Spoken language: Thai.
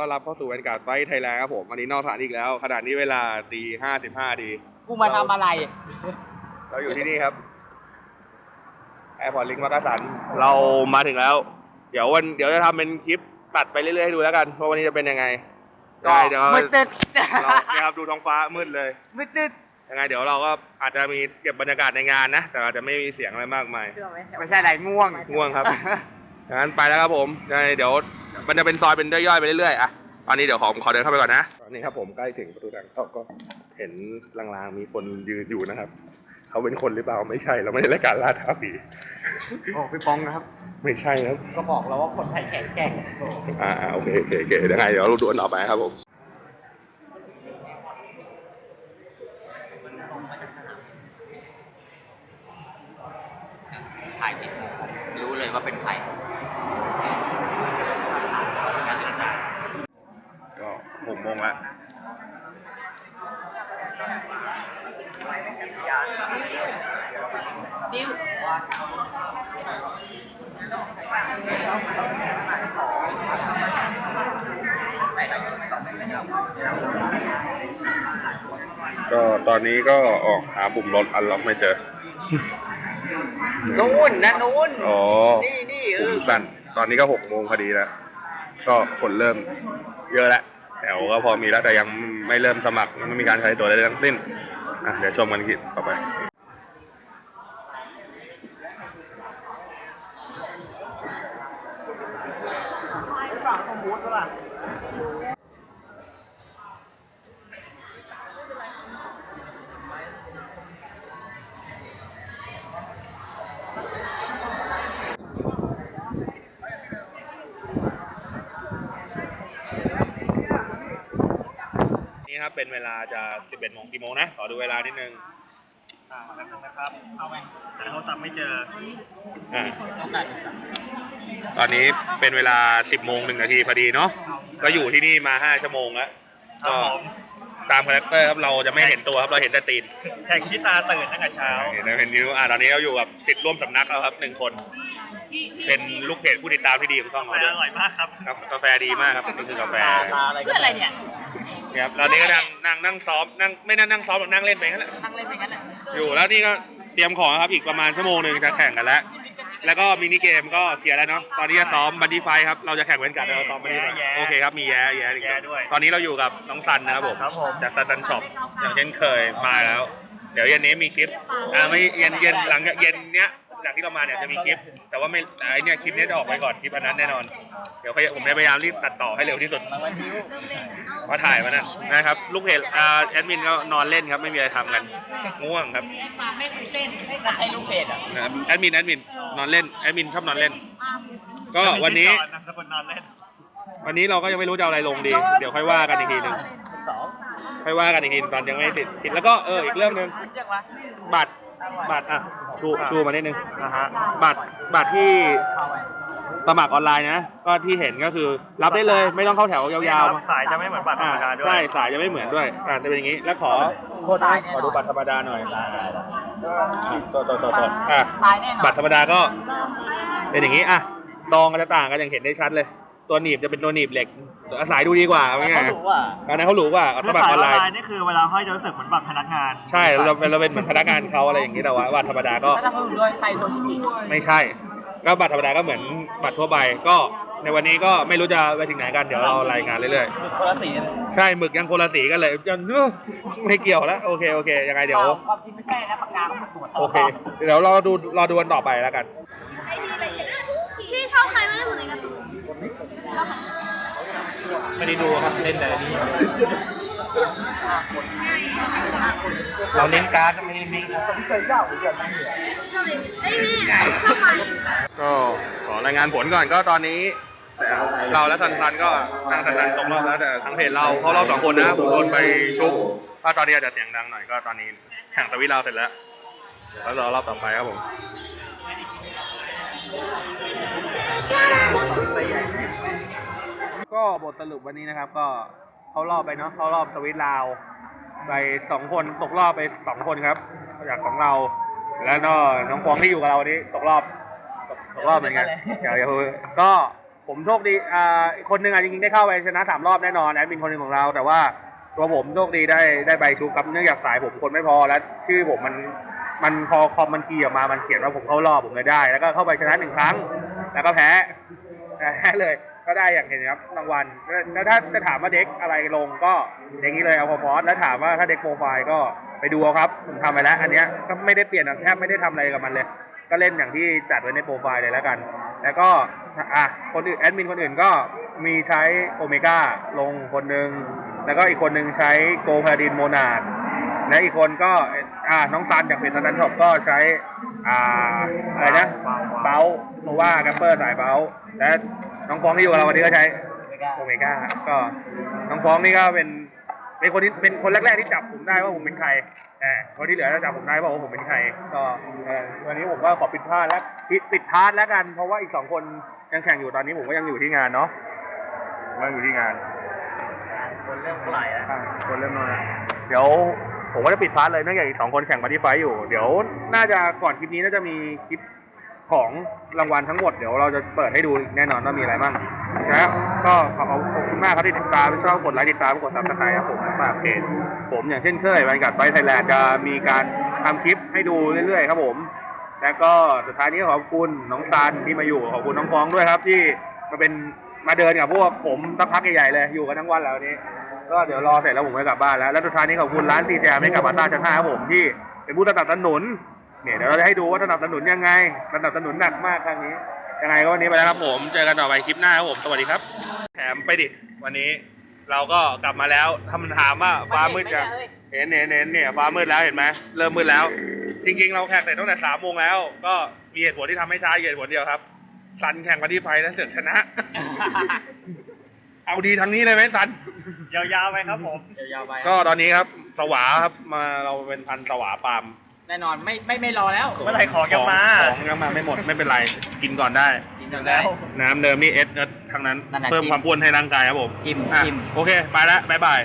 ต้อนรับเข้าสู่บรรยากาศไฟไทยแลนด์ครับผมวันนี้นอกสถานที่อีกแล้วขณะนี้เวลาตีห้าสิบห้าดีกูมาทำอะไร เราอยู่ที่นี่ครับแอร์พอร์ตลิงก์มักกะสันเรามาถึงแล้ว เดี๋ยววันเดี๋ยวจะทำเป็นคลิปตัดไปเรื่อยๆให้ดูแล้วกันว่าวันนี้จะเป็นยังไงก็ได้เดี๋ยวเรามืดตึ๊ดเราเนี่ยครับดูท้องฟ้ามืดเลยมืดตึ๊ดยังไงเดี๋ยวเราก็อาจจะมีเก็บบรรยากาศในงานนะ แต่อาจจะไม่มีเสียงอะไรมากมาย ไม่ใช่อะไรง่วงง่วงครับ งั้นไปแล้วครับผมยังไงเดี๋ยวมันจะเป็นซอยเป็นย่อยๆไปเรื่อยๆอะตอนนี้เดี๋ยวขอขอเดินเข้าไปก่อนนะตอนนี้ครับผมใกล้ถึงประตูทางเข้าก็เห็นลางๆมีคนยืนอยู่นะครับเขาเป็นคนหรือเปล่าไม่ใช่เราไม่ได้รายการล่าท้าผีโอ้พี่ปองนะครับ ไม่ใช่ครับ ก็บอกแล้วว่าคนไทยแข็งแกร่งอ่าโอเคโอเคโอเคยังไงเดี๋ยวเราดูกันต่อไปครับผม ถ่ายผิดรู้เลยว่าเป็นใคร ก็หกโมงละ ดิวก็ตอนนี้ก็ออกหาปุ่มรถอันล็อกไม่เจอ นู่นนะนู่นอ๋อ นี่นี่เอปุ่อมสั้น ตอนนี้ก็หกโมงพอดีแล้ว ก็คนเริ่มเยอะแล้วแถวก็พอมีแล้วแต่ยังไม่เริ่มสมัครยังไม่มีการใช้ตัวใดๆทั้งสิ้น อะเดี๋ยวชมกันคลิปต่อไปฝั่งของบูธก็ล่ะ นี่ครับเป็นเวลาจะ 11โมงกี่โมงนะ ขอดูเวลานิดนึงอ่าแป๊บนึงนะครับ เอาไงหาโทรศัพท์ไม่เจออ่าตอนนี้เป็นเวลา 10โมงหนึ่งนาทีพอดีเนาะก็อยู่ที่นี่มา 5 ชั่วโมงแล้วครัก็บผมตามคาแรคเตอร์ครับเราจะไม่เห็นตัวครับเราเห็นแต่ตีนแขกขี้ตาตื่นตั้งแต่เช้า เห็นเห็นนิ้วอ่าตอนนี้เราอยู่กับสิทธิ์ร่วมสำนักแล้วครับหนึ่งคน เป็นลูกเพจผู้ติดตามที่ดีของช่องไปเราด้วยอร่อยมากครับ ครับกาแฟดีมากครับนี่คือกาแฟลาอะไรเพื่ออะไรเนี่ยนี่ ครับตอนนี้ก็นั่งนั่งนั่งซ้อมนั่งไม่นั่งนั่งซ้อมหรอกนั่งเล่นไปงั้นแหละนั่งเล่นไปงั้นแหละอยู่แล้วนี่ก็เตรียมของครับอีกประมาณชั่วโมงหนึ่งจะแข่งกันแล้ว แล้วก็มินิเกมก็เคลียร์แล้วเนาะตอนนี้จะซ้อมบันดี้ไฟครับเราจะแข่งเว้นกันเราซ้อมบันดี้ไฟแย่ๆโอเคครับมีแย่แย่อีกแย่ด้วยตอนนี้เราอยู่กับน้องซันนะครับผมครับผม จากซันซันช็อปอย่างเช่นเคยมาแล้ว เดี๋ยวเย็นนี้มีคลิปอ่าไม่เย็นเย็นหลังจากเย็นเนี้ย จากที่เรามาเนี่ยจะมีคลิป แต่ว่าไม่ไอเนี่ยคลิปนี้จะออกไปก่อนคลิปอันนั้นแน่นอน เดี๋ยวผมจะพยายามรีบตัดต่อให้เร็วที่สุดรางวัลดิวมาถ่ายมานะนะครับ ลูกเพจอ่าแอดมินก็นอนเล่นครับไม่มีอะไรทำกันง่วงครับไม่เล่นไม่ก็ใช้ลูกเพจอะนะครับแอดมินแอดมินนอนเล่นแอดมินชอบนอนเล่น ก็วันนี้นามสกุลนอนเล่นวันนี้เราก็ยังไม่รู้จะเอาอะไรลงดี เดี๋ยวค่อยว่ากันอีกทีหนึ่งสองค่อยว่ากันอีกทีตอนยังไม่ติดติดแล้วก็เอออีกเรื่องหนึ่งเรียกว่า บัตรบัตรอะชูชูมานิดนึงนะฮะบัตรบัตรที่สมัครออนไลน์นะ ก็ที่เห็นก็คือรับได้เลยไม่ต้องเข้าแถวยาวๆ สายจะไม่เหมือนบัตรธรอ่ารมดาด้วย ใช่สายจะไม่เหมือนด้วยอ่าจะเป็นอย่างนี้ แล้วขอโทษนะขอดูบัตรธรรมดาหน่อยอ่าตัวตัวตัวตัวอะตายแน่นอนบัตรธรรมดาก็เป็นอย่างนี้อะดองก็จะต่างกันอย่างเห็นได้ชัดเลย ตัวหนีบจะเป็นตัวหนีบเหล็กสายดูดีกว่าเอาง่ายเขารู้ว่าๆอันนั้นเขารู้ว่าเอาคือบัตสารยออออนนไลไลน์น์นี่คือเวลาห้อยจะรู้สึกเหมือนบัตรพนักงานใช่เราเป็นเราเป็นเหมือนพนักงานเขาอะไรอย่างนี้แต่ว่าบัตรธรรมดาก็แล้วถ้าเขาด้วยไฟโทชิกิไม่ใช่ ก็บัตรธรรมดาก็เหมือนบัตรทั่วไป ก็ในวันนี้ก็ไม่รู้จะไปถึงไหนกัน เดี๋ยวเรารายงานเรื่อยคนละสีๆใช่หมึกยังคนละสีกันเลยจนไม่เกี่ยวแล้ว โอเค โอเค ยังไงเดี๋ยว ความจริงไม่ใช่นะปากกาเขาตรวจโอเค เดี๋ยวเราดูรอดูกันต่อไปแล้วกันพี่ชอบใครมากที่สุดในการ์ตูน ไม่ได้ดูครับเล่นแต่นี่เราเน้นการ์ดไม่ได้มิกชอบไหนเอ้ยแม่ชอบมันก็ขอรายงานผลก่อนก็ตอนนี้ เราและซันซันก็ทางซันซันตกรอบแล้วแต่ทางเพจเราเขารอบสองคนนะผมโดนไปชุบถ้าตอนนี้อาจจะเสียงดังหน่อยก็ตอนนี้แข่งสวิตเราเสร็จแล้วเดี๋ยวรอรอบต่อไปครับผม ก็บทสรุปวันนี้นะครับ ก็เขารอบไปเนาะเขารอบสวิตลาว ไปสองคนตกรอบไปสองคนครับจากของเรา แล้วก็น้องฟองที่อยู่กับเราวันนี้ตกรอบตกรอบเหมือนกันอย่าอย่าเพิ่งก็ผมโชคดีอ่าคนหนึ่งอะจริงๆได้เข้าไปชนะสามรอบแน่นอนแอดมินคนหนึ่งของเรา แต่ว่าตัวผมโชคดีได้ได้ใบชุบครับเนื่องจากสายผมคนไม่พอแล้วชื่อผมมันมันพอคอมมันคีย์ออกมา มันเขียนว่าผมเข้ารอบผมเลยได้ แล้วก็เข้าไปชนะหนึ่งครั้ง แล้วก็แพ้ แพ้เลยก็ได้อย่างเห็นครับรางวัลแล้วถ้าจะถามว่าเด็กอะไรลงก็เด็กนี้เลยเอาพอสแล้วถามว่าถ้าเด็กโปรไฟล์ก็ไปดูเอาครับผมทำไปแล้ว อันเนี้ยก็ไม่ได้เปลี่ยนแทบไม่ได้ทำอะไรกับมันเลย ก็เล่นอย่างที่จัดไว้ในโปรไฟล์เลยแล้วกัน แล้วก็อะคนอื่นแอดมินคนอื่นก็มีใช้โอเมก้าลงคนหนึ่งแล้วก็อีกคนหนึ่งใช้โกพาดินโมนาด และอีกคนก็อ่าน้องซันจากเพจซันท็อปก็ใช้อ่าอะไรนะเบลโนวาแกปเปอร์สายเบลและน้องฟองที่อยู่กับเราวันนี้ก็ใช้โอเมก้าก็น้องฟองนี่ก็เป็นเป็นคนที่เป็นคนแรกๆที่จับผมได้ว่าผมเป็นใครแต่คนที่เหลือจะจับผมได้ว่าผมเป็นใครก็เอ่อวันนี้ผมก็ขอปิดพลาดแล้วปิดปิดพาร์ทแล้วกัน เพราะว่าอีกสองคนยังแข่งอยู่ตอนนี้ผมก็ยังอยู่ที่งานเนาะผมยังอยู่ที่งาน คนเริ่มเท่าไหร่แล้วอะคนเริ่มน้อยแล้วเดี๋ยว ผมก็จะปิดพาร์ทเลยเนื่องจากอีกสองคนแข่งมาที่ไฟอยู่ เดี๋ยวน่าจะก่อนคลิปนี้น่าจะมีคลิปของรางวัลทั้งหมดเดี๋ยวเราจะเปิดให้ดูแน่นอนว่ามีอะไรบ้างนะครับก็ขอขอบคุณมากครับที่ติดตามชอบกดไลค์ติดตามกดซับสไครต์ครับผมฝากเพจผมอย่างเช่นเคยบรรยากาศไฟไทยแลนด์จะมีการทำคลิปให้ดูเรื่อยๆ ครับผม แล้วก็สุดท้ายนี้ขอบคุณน้องซันที่มาอยู่ขอบคุณน้องฟองด้วยครับที่มาเป็นมาเดินกับพวกผมตั้งพักใหญ่ๆเลยอยู่กันทั้งวันแล้ววันนี้ ก็เดี๋ยวรอเสร็จแล้วผมไปกลับบ้านแล้ว แล้วสุดท้ายนี้ขอบคุณร้านซีแจไม่กับมาต้าชั้นห้าครับผมที่เป็นผู้สนับสนุน เนี่ยเดี๋ยวเราจะให้ดูว่าสนับสนุนยังไงสนับสนุนหนักมากครั้งนี้ ยังไงก็วันนี้ไปแล้วครับผม เจอกันต่อไปคลิปหน้าครับผม สวัสดีครับ แถมไปดิ วันนี้เราก็กลับมาแล้วทำถามว่าฟ้ามืดยังเห็นเห็นเห็นเนี่ยฟ้ามืดแล้วเห็นไหมเริ่มมืดแล้ว จริง ๆ เราแข่งเสร็จตั้งแต่สามโมงแล้ว ก็มีเหตุผลที่ทำให้ช้าเหตุผลเดียวครับซันแข่งมาที่ไฟแล้วเสือกชนะ เอาดีทางนี้เลยไหมซัน ยาวๆไปครับผมเดี๋ยวยาวไปก็ตอนนี้ครับสวาครับมาเราเป็นพันธุ์สวาปาล์มแน่นอนไม่ไม่ไม่รอแล้วเมื่อไหร่ของจะมาของยังมาไม่หมดไม่เป็นไรกินก่อนได้ กินกันได้ น้ำเดิมนี่เอสเอสทั้งนั้นนั่นน่ะเพิ่มจิ้ม ความอ้วนให้ร่างกายครับผมจิ้มอะจิ้ม โอเค ไปแล้วบ๊ายบาย